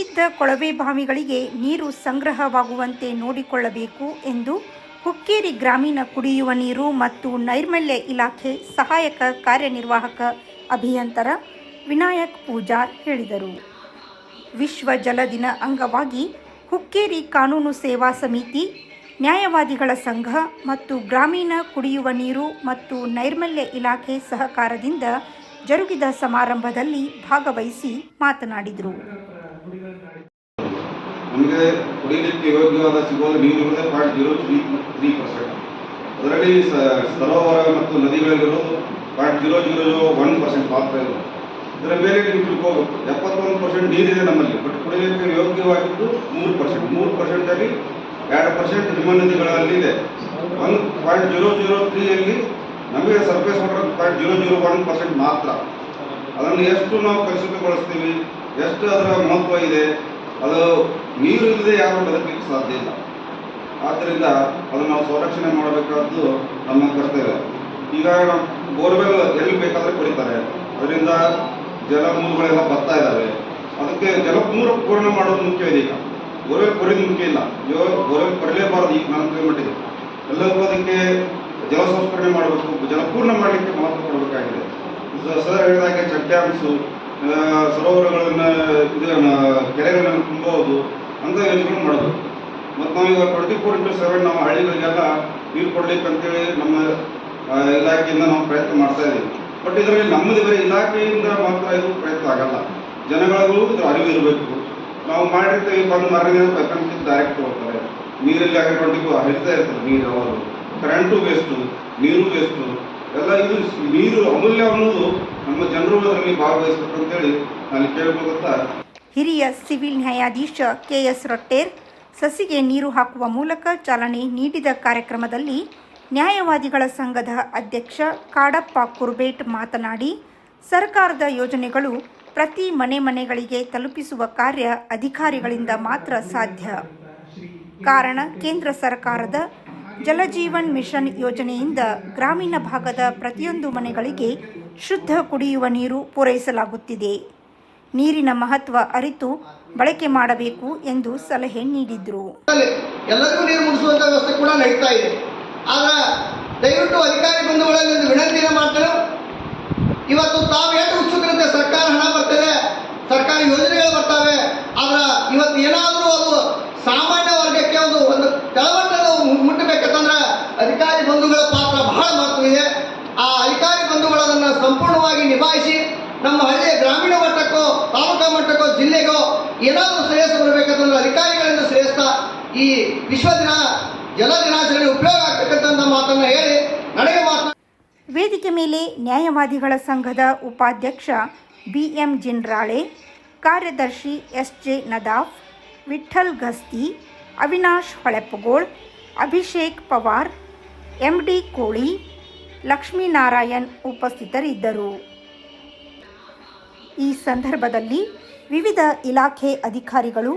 ಇದ್ದ ಕೊಳವೆ ಬಾವಿಗಳಿಗೆ ನೀರು ಸಂಗ್ರಹವಾಗುವಂತೆ ನೋಡಿಕೊಳ್ಳಬೇಕು ಎಂದು ಹುಕ್ಕೇರಿ ಗ್ರಾಮೀಣ ಕುಡಿಯುವ ನೀರು ಮತ್ತು ನೈರ್ಮಲ್ಯ ಇಲಾಖೆ ಸಹಾಯಕ ಕಾರ್ಯನಿರ್ವಾಹಕ ಅಭಿಯಂತರ ವಿನಾಯಕ್ ಪೂಜಾರ್ ಹೇಳಿದರು. ವಿಶ್ವ ಜಲ ದಿನ ಅಂಗವಾಗಿ ಹುಕ್ಕೇರಿ ಕಾನೂನು ಸೇವಾ ಸಮಿತಿ, ನ್ಯಾಯವಾದಿಗಳ ಸಂಘ ಮತ್ತು ಗ್ರಾಮೀಣ ಕುಡಿಯುವ ನೀರು ಮತ್ತು ನೈರ್ಮಲ್ಯ ಇಲಾಖೆ ಸಹಕಾರದಿಂದ ಜರುಗಿದ ಸಮಾರಂಭದಲ್ಲಿ ಭಾಗವಹಿಸಿ ಮಾತನಾಡಿದರು. ನಮಗೆ ಕುಡಿಲಿಕ್ಕೆ ಯೋಗ್ಯವಾದ ಸಿಗುವ ನೀರು ಇರುವುದೇ point zero three three percent ಅದರಲ್ಲಿ ಸರೋವರ ಮತ್ತು ನದಿಗಳಲ್ಲಿರೋದು point zero zero one percent ಮಾತ್ರ ಇದೆ ಇದರ ಮೇಲೆ ನೀವು ತಿಳ್ಕೋಬೇಕು ಎಪ್ಪತ್ತೊಂದು ಪರ್ಸೆಂಟ್ ನೀರಿದೆ ನಮ್ಮಲ್ಲಿ. ಬಟ್ ಕುಡಿಲಿಕ್ಕೆ ಯೋಗ್ಯವಾಗಿದ್ದು ಮೂರು ಪರ್ಸೆಂಟ್ ಮೂರು ಪರ್ಸೆಂಟಲ್ಲಿ ಎರಡು ಪರ್ಸೆಂಟ್ ನಿಮ್ಮ ನದಿಗಳಲ್ಲಿ ಇದೆ. ಒನ್ ಪಾಯಿಂಟ್ ಜೀರೋ ಜೀರೋ ತ್ರೀಯಲ್ಲಿ ನಮಗೆ surface water point zero zero one percent ಮಾತ್ರ. ಅದನ್ನು ಎಷ್ಟು ನಾವು ಕಲುಷಿತಗೊಳಿಸ್ತೀವಿ, ಎಷ್ಟು ಅದರ ಮಹತ್ವ ಇದೆ ಅದು ನೀರು ಇಲ್ಲದೆ ಯಾರು ಬದುಕಲಿಕ್ಕೆ ಸಾಧ್ಯ ಇಲ್ಲ. ಆದ್ದರಿಂದ ಅದನ್ನು ನಾವು ಸಂರಕ್ಷಣೆ ಮಾಡಬೇಕಾದ್ದು ನಮ್ಮ ಕರ್ತವ್ಯ. ಈಗ ಬೋರ್ವೆಲ್ ಎಲ್ಲಿ ಬೇಕಾದರೆ ಕುಡಿತಾರೆ. ಅದರಿಂದ ಜಲಮೂಲಗಳೆಲ್ಲ ಬರ್ತಾ ಇದ್ದಾವೆ. ಅದಕ್ಕೆ ಜಲಮೂಲ ಪೂರ್ಣ ಮಾಡೋದು ಮುಖ್ಯ ಇದೆ ಈಗ ಬೋರ್ವೆಲ್ ಕೊರಿದು ಮುಖ್ಯ ಇಲ್ಲ. ಬೋರ್ವೆಲ್ ಕೊರಲೇಬಾರದು ಈಗ ನಾನು ಕೈಮಟ್ಟಿದೆ ಎಲ್ಲರಿಗೂ ಅದಕ್ಕೆ ಜಲ ಸಂಸ್ಕರಣೆ ಮಾಡಬೇಕು ಜಲಪೂರ್ಣ ಮಾಡಲಿಕ್ಕೆ ಮಹತ್ವ ಕೊಡಬೇಕಾಗಿದೆ. ಸರ್ ಹೇಳಿದಾಗೆ ಚಟ್ಯಾಂಶು ಸರೋವರಗಳನ್ನ, ಇದನ್ನ, ಕೆರೆಗಳನ್ನು ತುಂಬೋದು ಅಂತ ಯೋಜನೆ ಮಾಡೋದು. ಮತ್ತು ನಾವೀಗ ಟ್ವೆಂಟಿ ಫೋರ್ ಇಂಟು ಸೆವೆನ್ ನಾವು ಹಳ್ಳಿಗಳಿಗೆಲ್ಲ ನೀರು ಕೊಡ್ಲಿಕ್ಕೆ ಅಂತೇಳಿ ನಮ್ಮ ಇಲಾಖೆಯಿಂದ ನಾವು ಪ್ರಯತ್ನ ಮಾಡ್ತಾ ಇದ್ದೀವಿ ಬಟ್ ಇದರಲ್ಲಿ ನಮ್ಮದು ಬೇರೆ ಇಲಾಖೆಯಿಂದ ಮಾತ್ರ ಇದು ಪ್ರಯತ್ನ ಆಗಲ್ಲ. ಜನಗಳಿಗೂ ಇದು ಅರಿವು ಇರಬೇಕು. ನಾವು ಮಾಡಿರ್ತೀವಿ ಬಂದು ದಿನ ಪೈಪಲ್ಲಿ ಡೈರೆಕ್ಟ್ ಹೋಗ್ತಾರೆ. ನೀರಲ್ಲಿ ಟ್ವೆಂಟಿ ಹರಿತಾ ಇರ್ತದೆ ನೀರು ಅವರು ಕರೆಂಟು ವೇಸ್ಟು ನೀರು ವೇಸ್ಟು ಎಲ್ಲ ಇದು ನೀರು ಅಮೂಲ್ಯ ಅನ್ನೋದು ನಮ್ಮ ಜನರು ಅದರಲ್ಲಿ ಭಾಗವಹಿಸಬೇಕು ಅಂತೇಳಿ ನಾನು ಕೇಳಬೇಕಂತ ಹಿರಿಯ ಸಿವಿಲ್ ನ್ಯಾಯಾಧೀಶ ಕೆಎಸ್ ರೊಟ್ಟೇರ್, ಸಸಿಗೆ ನೀರು ಹಾಕುವ ಮೂಲಕ ಚಾಲನೆ ನೀಡಿದ ಕಾರ್ಯಕ್ರಮದಲ್ಲಿ ನ್ಯಾಯವಾದಿಗಳ ಸಂಘದ ಅಧ್ಯಕ್ಷ ಕಾಡಪ್ಪ ಕುರ್ಬೇಟ್ ಮಾತನಾಡಿ, ಸರ್ಕಾರದ ಯೋಜನೆಗಳು ಪ್ರತಿ ಮನೆ ಮನೆಗಳಿಗೆ ತಲುಪಿಸುವ ಕಾರ್ಯ ಅಧಿಕಾರಿಗಳಿಂದ ಮಾತ್ರ ಸಾಧ್ಯ. ಕಾರಣ ಕೇಂದ್ರ ಸರ್ಕಾರದ ಜಲಜೀವನ್ ಮಿಷನ್ ಯೋಜನೆಯಿಂದ ಗ್ರಾಮೀಣ ಭಾಗದ ಪ್ರತಿಯೊಂದು ಮನೆಗಳಿಗೆ ಶುದ್ಧ ಕುಡಿಯುವ ನೀರು ಪೂರೈಸಲಾಗುತ್ತಿದೆ. ನೀರಿನ ಮಹತ್ವ ಅರಿತು ಬಳಕೆ ಮಾಡಬೇಕು ಎಂದು ಸಲಹೆ ನೀಡಿದ್ರು. ಎಲ್ಲರಿಗೂ ನೀರು ಮುಗಿಸುವಂತ ವ್ಯವಸ್ಥೆ ಕೂಡ ನಡೀತಾ ಇದೆ. ಆದ್ರೆ ದಯವಿಟ್ಟು ಅಧಿಕಾರಿ ಬಂಧುಗಳಲ್ಲಿ ಒಂದು ವಿನಂತಿನ ಮಾಡ್ತೇನೆ. ಇವತ್ತು ತಾವು ಎಷ್ಟು ಉತ್ಸುಕರಂತೆ ಸರ್ಕಾರ ಹಣ ಬರ್ತದೆ, ಸರ್ಕಾರಿ ಯೋಜನೆಗಳು ಬರ್ತವೆ. ಆದ್ರೆ ಇವತ್ತು ಏನಾದರೂ ಅದು ಸಾಮಾನ್ಯ ವರ್ಗಕ್ಕೆ ಒಂದು ಒಂದು ಇದೆ ಆ ಅಧಿಕಾರಿ ಬಂಧುಗಳನ್ನು ಸಂಪೂರ್ಣವಾಗಿ ನಿಭಾಯಿಸಿ ನಮ್ಮ ಹಳ್ಳಿಯ ಗ್ರಾಮೀಣ ಮಟ್ಟಕ್ಕೋ, ತಾಲೂಕಾ ಮಟ್ಟಕ್ಕೋ, ಜಿಲ್ಲೆಗೋ ಏನಾದರೂ ಶ್ರೇಯಸ್ಸು ಬರಬೇಕಂತಂದ್ರೆ ಅಧಿಕಾರಿಗಳಿಂದ ಶ್ರೇಷ್ಠ ಈ ವಿಶ್ವ ದಿನ, ಜಲ ದಿನಾಚರಣೆ ಉಪಯೋಗ ಆಗ್ತಕ್ಕಂಥ ಮಾತನ್ನು ಹೇಳಿ ನನಗೆ ಮಾತನಾಡ ವೇದಿಕೆ ಮೇಲೆ ನ್ಯಾಯವಾದಿಗಳ ಸಂಘದ ಉಪಾಧ್ಯಕ್ಷ ಬಿ ಎಂ ಜಿನ್ರಾಳೆ ಕಾರ್ಯದರ್ಶಿ S J Nadaf Vithal Gasti, Avinash Holeppagol Abhishek Pawar M D Koli Lakshminarayan ಉಪಸ್ಥಿತರಿದ್ದರು. ಈ ಸಂದರ್ಭದಲ್ಲಿ ವಿವಿಧ ಇಲಾಖೆ ಅಧಿಕಾರಿಗಳು,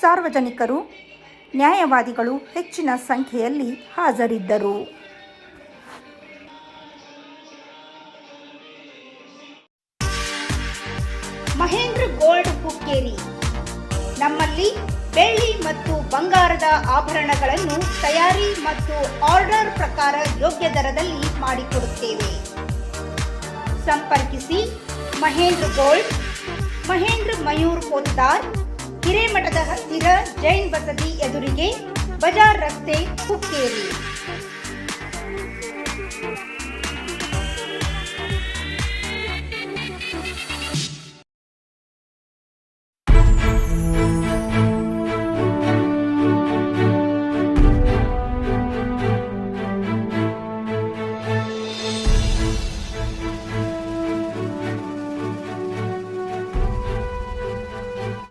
ಸಾರ್ವಜನಿಕರು, ನ್ಯಾಯವಾದಿಗಳು ಹೆಚ್ಚಿನ ಸಂಖ್ಯೆಯಲ್ಲಿ ಹಾಜರಿದ್ದರು. ಮಹೇಂದ್ರ ಗೋಲ್ಡ್ ಹುಕ್ಕೇರಿ ನಮ್ಮಲ್ಲಿ ಬೆಳ್ಳಿ ಮತ್ತು ಬಂಗಾರದ ಆಭರಣಗಳನ್ನು ತಯಾರಿ ಮತ್ತು ಆರ್ಡರ್ ಪ್ರಕಾರ ಯೋಗ್ಯ ದರದಲ್ಲಿ ಮಾಡಿಕೊಡುತ್ತೇವೆ. ಸಂಪರ್ಕಿಸಿ ಮಹೇಂದ್ರ ಗೋಲ್ಡ್ ಮಹೇಂದ್ರ ಮಯೂರ್ ಪೋತ್ತಾರ್ ಹಿರೇಮಠದ ಹತ್ತಿರ ಜೈನ್ ಬಸದಿ ಎದುರಿಗೆ ಬಜಾರ್ ರಸ್ತೆ ಹುಕ್ಕೇರಿ.